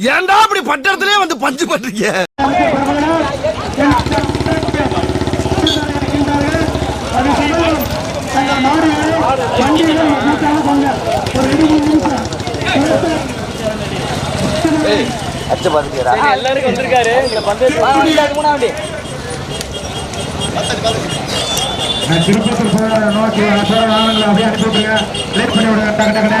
ஏன்டா அப்படி பட்டத்திலே வந்து பஞ்சு பண்றீங்க? எல்லாருக்கும் வந்திருக்காரு. இந்த பந்தயத்துல திருப்பத்தூர் நோக்கி அப்படியே அனுப்பி விட்டுருங்க. லேட் பண்ணி விடுங்க. டக்கு டக்குனு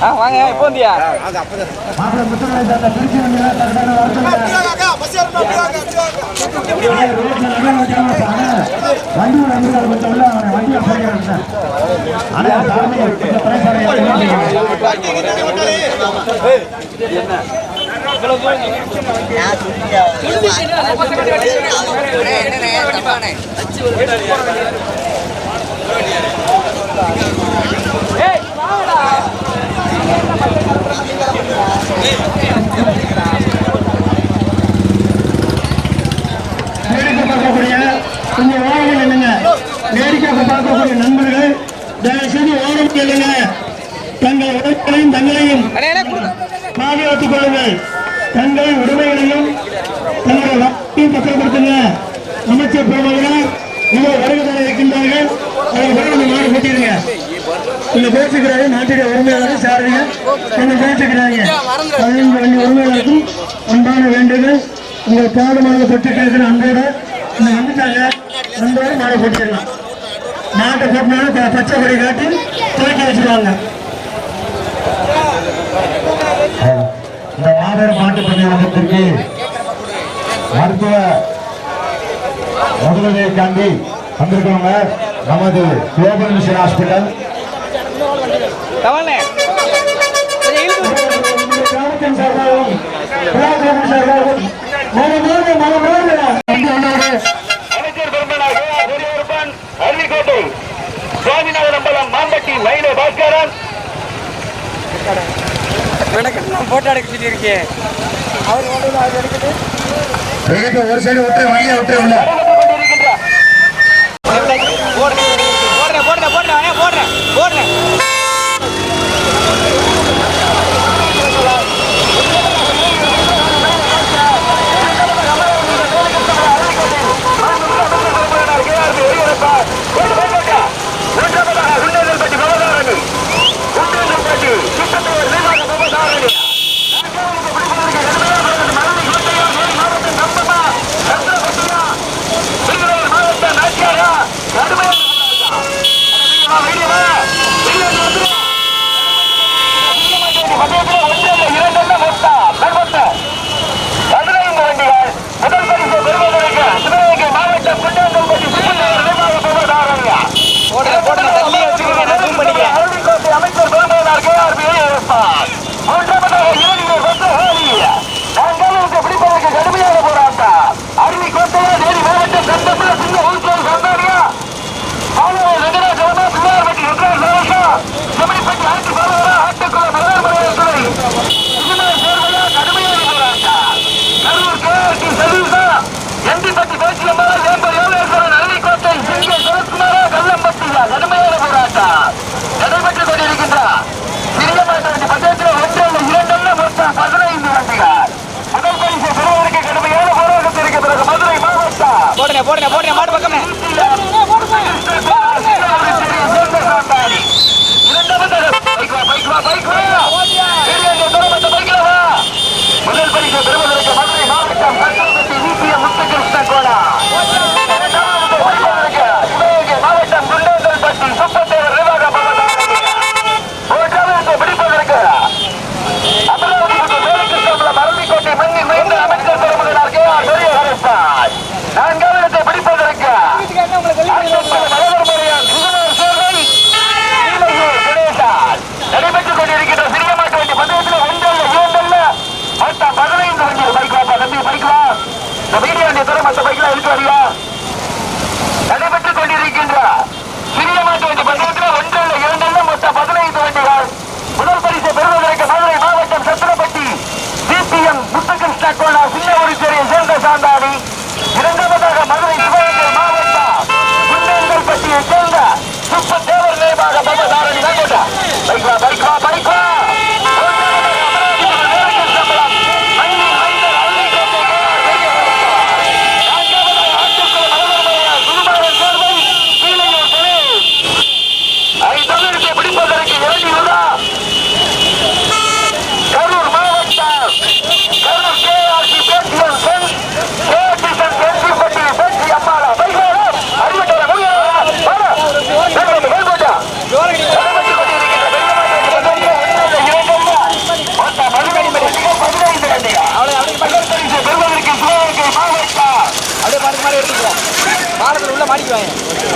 போயிருங்க வாங்க எப்போ வந்தியா மாப்பிள்ளை வாக்கையும் அமைச்சர் பெருமகனார் இதோ வருகை தர இருக்கின்றார்கள். அவர் கூட மாடு போட்டிருங்க இங்க பேசுகிறாரு நாட்டுடைய உரிமையாளர் சாரதிங்க இங்க பேசுகிறாங்க பதினைந்து வண்டி உரிமையாளருக்கும் அன்பான வேண்டுதல் உங்கள் பாதமாக பெற்று அன்போட இங்க வந்துட்டாங்க. அன்போடு மாடை போட்டிடலாம் போட்டினாலும் பச்சை கொடி காட்டி துவக்கி வச்சுருவாங்க. இந்த மாபெரும் மாட்டு பணியாளத்திற்கு மருத்துவ முதலுதவி காண்டி வந்திருக்கவங்க நமது global mission hospital. Aruvikottai Swaminathan Ambalam Mampatti Mylai Bhaskaran. எடுக்க ஒரு சைடு விட்டு வண்டியை விட்டு உள்ள.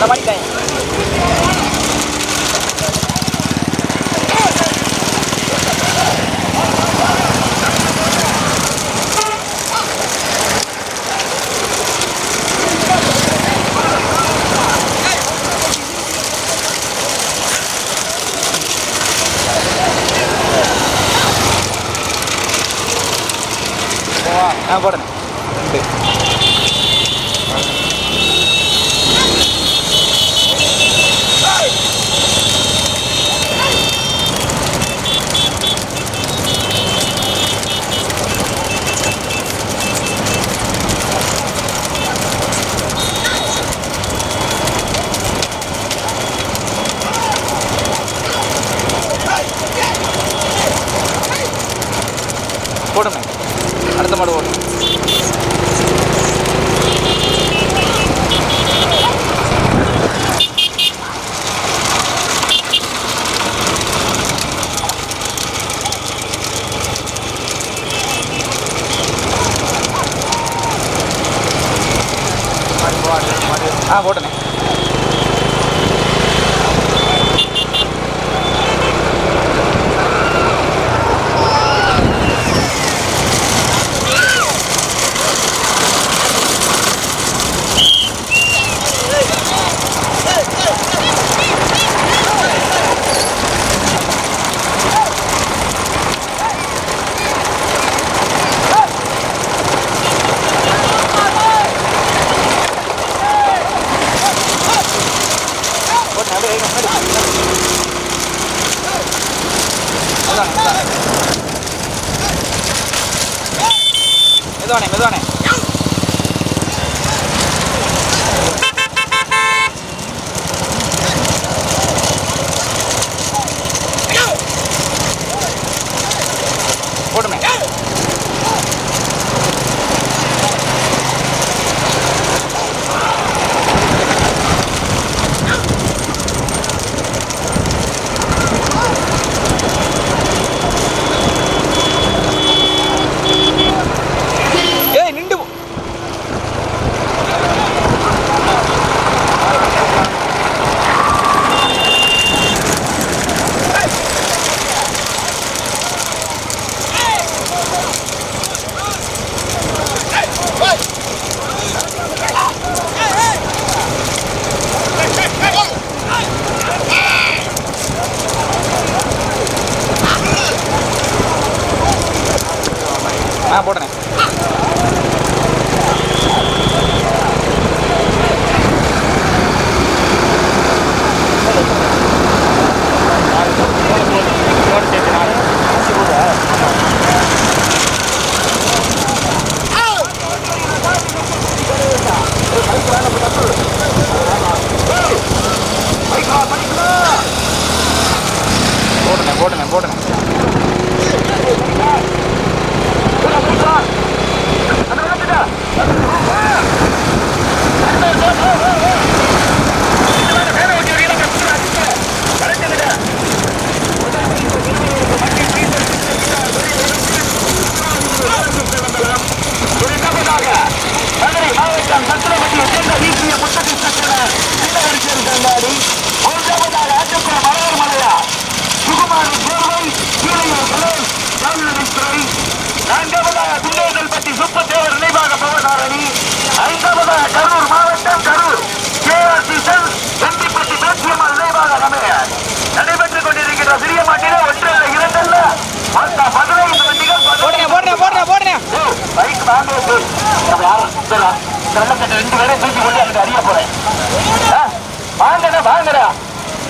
la marica. Ah, guarda. ആ പോട്ടെ. நான் போடுறேன்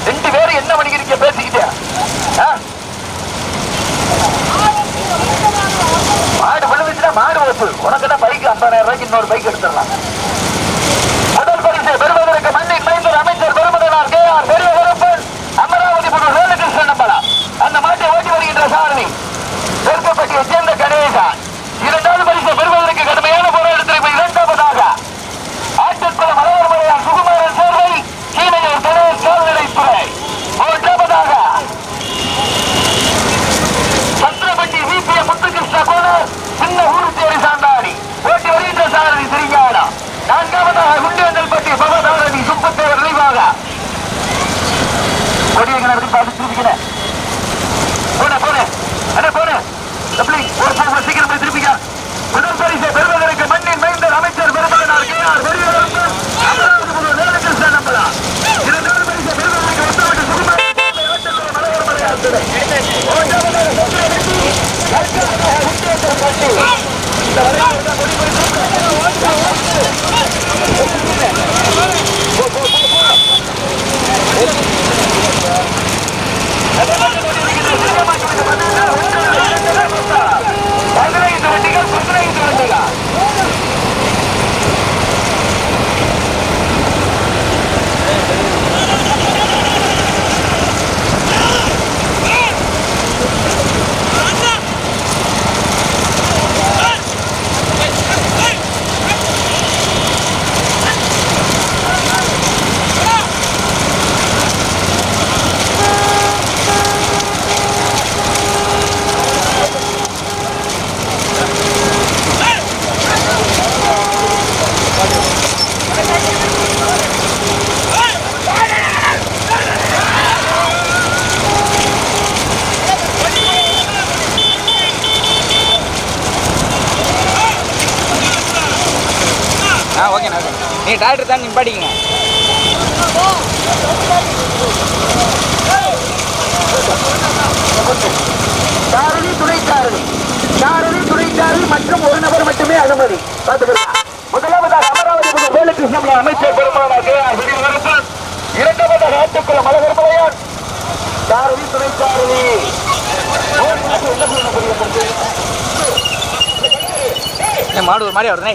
ரெண்டு பேரும் என்ன பண்ணிக்கிறீங்க பேசிக்கிட்டே. மாடு பண்ண வச்சுட்டா மாடு ஓட்டு. உனக்கு என்ன பைக் ஐம்பதாயிரம் ரூபாய்க்கு இன்னொரு பைக் எடுத்துடலாம். டாக்டர் தான் நிப்பாட்டிக்கங்க. சாரதி துணை சாரதி சாரதி துணை சாரதி மற்றும் ஒரு நபர் மட்டுமே அனுமதி. முதலாவதாக அமராவதி வேலுகிருஷ்ணன் அமைச்சர் பெருமானார் கே ஆர் விரிவரசன் இரண்டாவதாக ஆட்டுக்குளம் அழகர் மலையான் சாரதி துணை ஏன் மாடு ஒரு மாதிரி வருதுண்ணே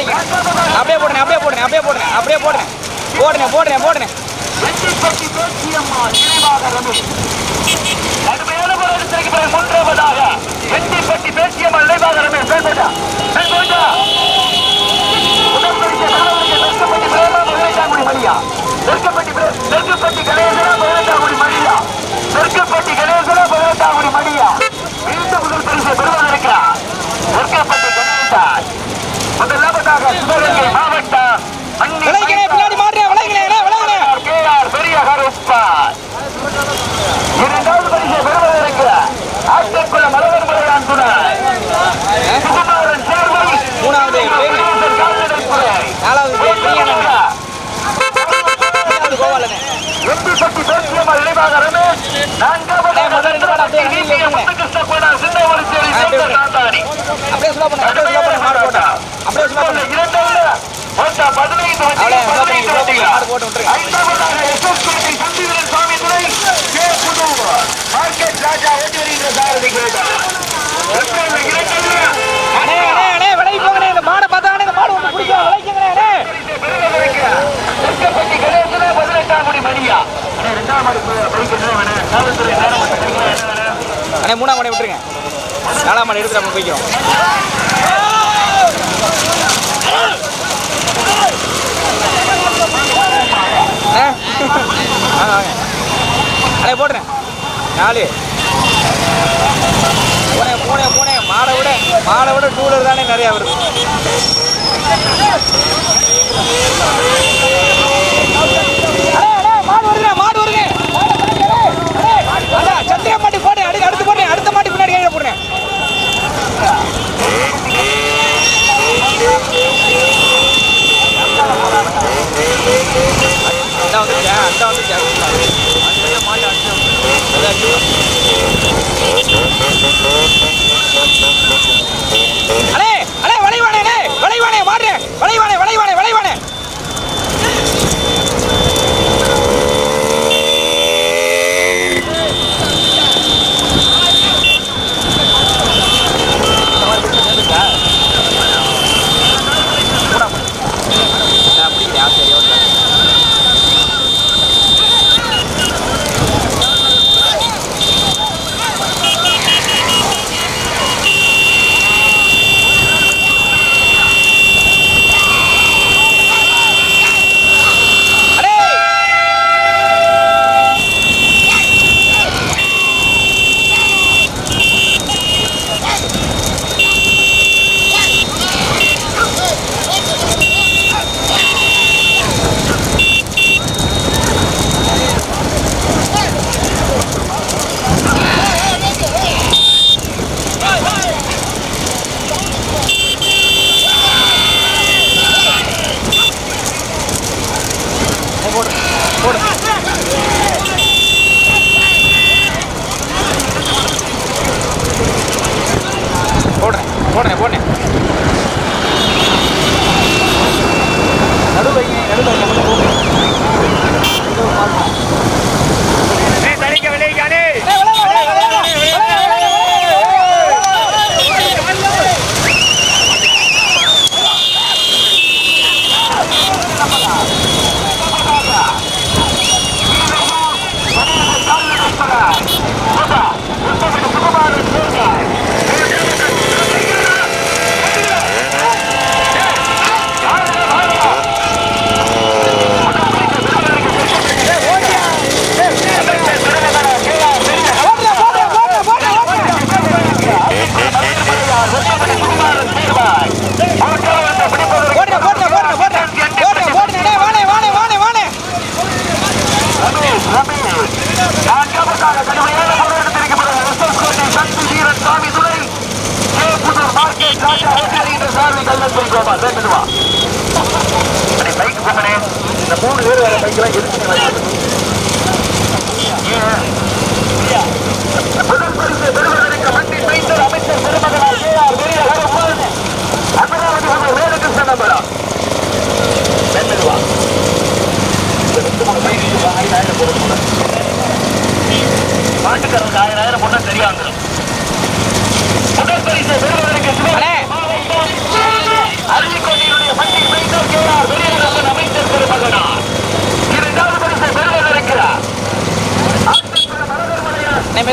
அடிக்கணும் அப்படியே போடுறேன் அப்படியே போடுறேன் அப்படியே போடுறேன் அப்படியே போடுறேன். போடுறேன் போடுறேன் போடுறேன். மூன்றாவதாக வெட்டிப்பட்டி பேசியம்மா நினைவாக ரமேஷ் மேல்கோட்டா மேல்கோட்டா நெருக்கப்பட்டி நெருக்கப்பட்டி கணேசனா பகவத்தாங்குடி மடியா அடுத்ததாக சிவகங்கை மாவட்ட விளைகளே பின்னாடி மாறிய விளைகளே விளைகளே கேஆர் பெரியகர் உட்பார் இரண்டாவது பரிசை பெறுவதற்கு ஆட்டக்குளம் மலவர் முறையான் துணை சுகுமாரன் சேர்வை மூணாவது நாலாவது எம்பிப்பட்டி பேசியம்மா இணைவாக ரமேஷ் நான்காவது முதல் முத்துகிருஷ்ண கோடா சின்ன ஒரு சேரி சேர்ந்த காந்தாரி அப்படியே சுலா பண்ண அப்படியே சுலா பண்ண மாடு போட்ட பண்ணு இரண்டல்ல மொத்த பதினைந்து வண்டிகள் பதினைந்து வண்டிகள் ஐந்தாவதாக எஸ்எஸ் கோட்டை சந்திரன் சாமி துறை கே. புதூர் மார்க்கெட் ராஜா ஓட்டி வருகின்ற சாரதி கேட்டார் இரண்டல்ல அண்ணே அண்ணே அண்ணே விலைக்கு போங்கண்ணே. இந்த மாடை பார்த்தாங்கண்ணே இந்த மாடு ஒன்று பிடிக்கும். விலைக்குங்கண்ணே அண்ணே. தெற்கப்பட்டி கணேசனா பதினெட்டாம் குடி மணியா. அண்ணே, ரெண்டாம் மாடி பைக் என்ன வேணும் காவல்துறை நேரம் என்ன வேணும் அண்ணே மூணாம் மாடை விட்டுருங்க. நாலாம் மாடை எடுத்து நம்ம போய்க்கிறோம். அண்ணே போடுறேன் நாலு. பூனே பூனே பூனே. மாடை விட. மாடை விட டூலர் தானே நிறையா வருது. அண்ணே, அண்ணே, மாடு வருதுண்ணே, மாடு வருது. அண்ணா, சத்தியா மாட்டி போடு, அடுத்து அடுத்து போடு, அடுத்த மாட்டி பின்னாடி கையில போடுறேன். அந்தா வந்துருச்சா, அந்தா வந்துருச்சா. அதாச்சு. அண்ணே, அண்ணே, வளைவானே, அண்ணே, வளைவானே, மாடு, வளைவானே, வளைவானே, வளைவானே.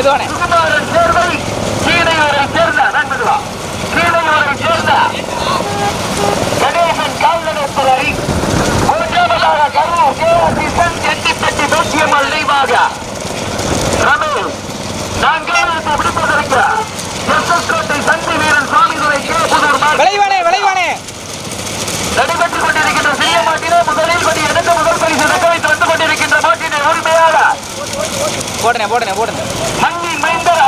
மெதுவானே சேர்வை கீழையூரை சேர்ந்த நண்பர்களா? கீழையூரை சேர்ந்த கணேசன் கால்நடைத்துறை மூன்றாவதாக கரூர் கேஆர்டி சன் எட்டிப்பட்டி பேச்சியம்மாள் நினைவாக. ரமேஷ் நான்காவது விடுப்பதற்கு எஸ் எஸ் கோட்டை சந்தி வீரன் சுவாமிதுரை கே புதூர் மார்க் விளைவானே விளைவானே. நடைபெற்றுக் கொண்டிருக்கின்ற சிறிய மாட்டிலே முதலில் படி எடுத்து முதல் பரிசு தக்க வைத்து வந்து கொண்டிருக்கின்ற மாட்டினை உரிமையாக போடுறேன் போடுறேன் போடுறேன் மண்ணின் மைந்தர்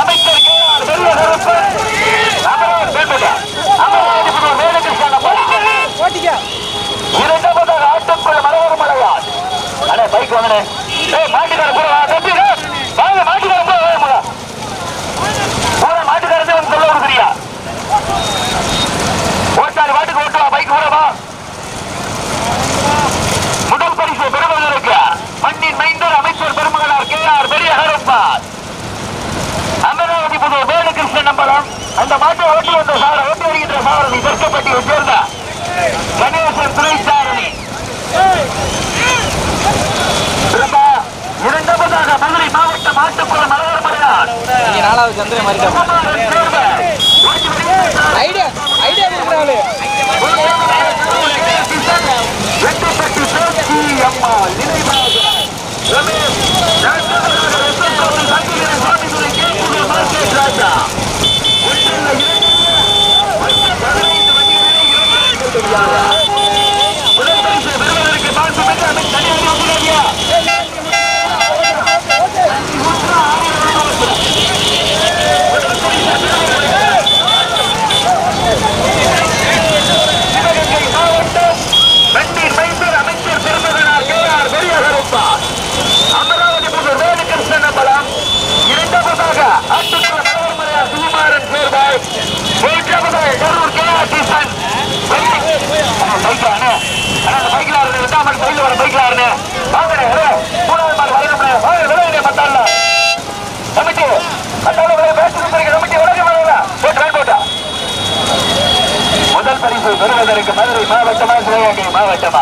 வருவதற்கு மதுரை மாவட்டமா சிவகங்கை மாவட்டமா?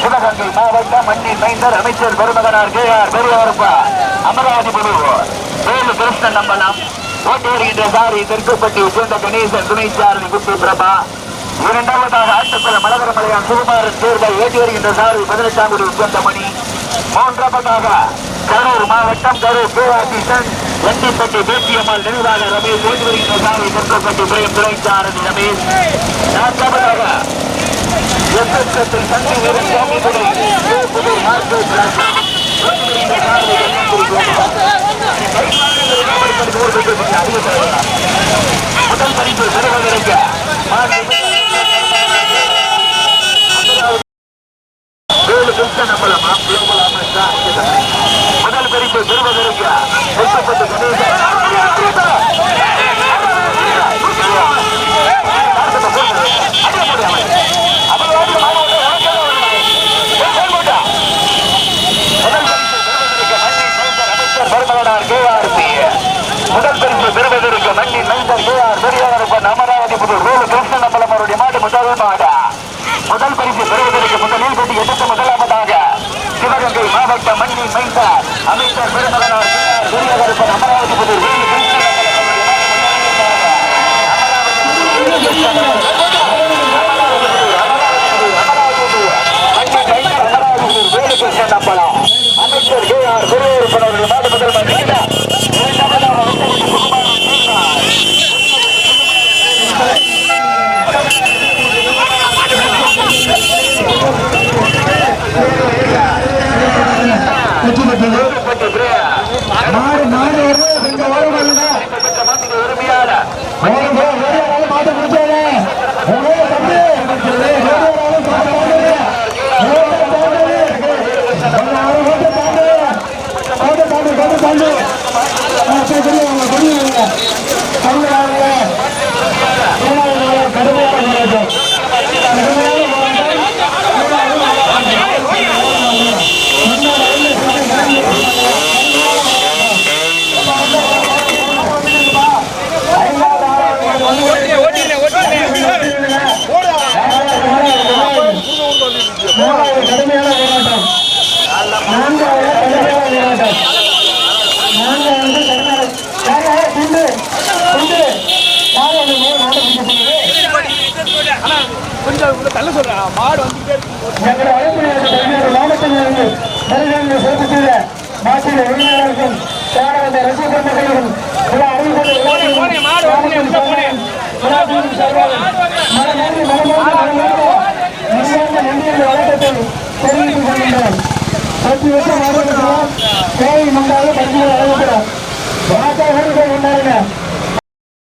சிவகங்கை மாவட்டம் மண்ணின் மைந்தர் அமைச்சர் பெருமகனார் கே ஆர் பெரியவரப்பா. அமராவதிபுரு வேலு கிருஷ்ணன் நம்பலாம். ஓட்டு வருகின்ற சாரி தெற்குப்பட்டி சேர்ந்த கணேசன் துணைச்சாரணி குட்டி பிரபா இரண்டாவதாக ஆட்டுப்பல மலகர மலையான் சுகுமாரன் தேர்வை ஏற்றி வருகின்ற சாரி பதினெட்டாம் குடி உச்சந்த மணி. மூன்றாவதாக கரூர் மாவட்டம் கரூர் கேஆர் கிஷன் ஒன்றுப்பட்டு தேசியம்மாள் நினைவாக ரமேஷ் ஓடி வருகின்ற சாலை ஒன்றுப்பட்டு பிரேம் துறைச்சாரன் ரமேஷ். நாற்காவதாக எஸ்எஸ்எஸ்எல் தந்தி வீரன் சுவாமி புகழ் முதல் பரிசு சிறப்பாக இருக்க வீரர்கள் உயிரிழந்தவர்கள் போன வந்த ரசிக பெருமக்களும் சில அறிவுகள் வழக்கத்தை தெரிவித்துக் கொள்கின்றனர் பிரதி வருஷம் கோயில் மன்றாக பரிசுகள் வழங்குகிறார்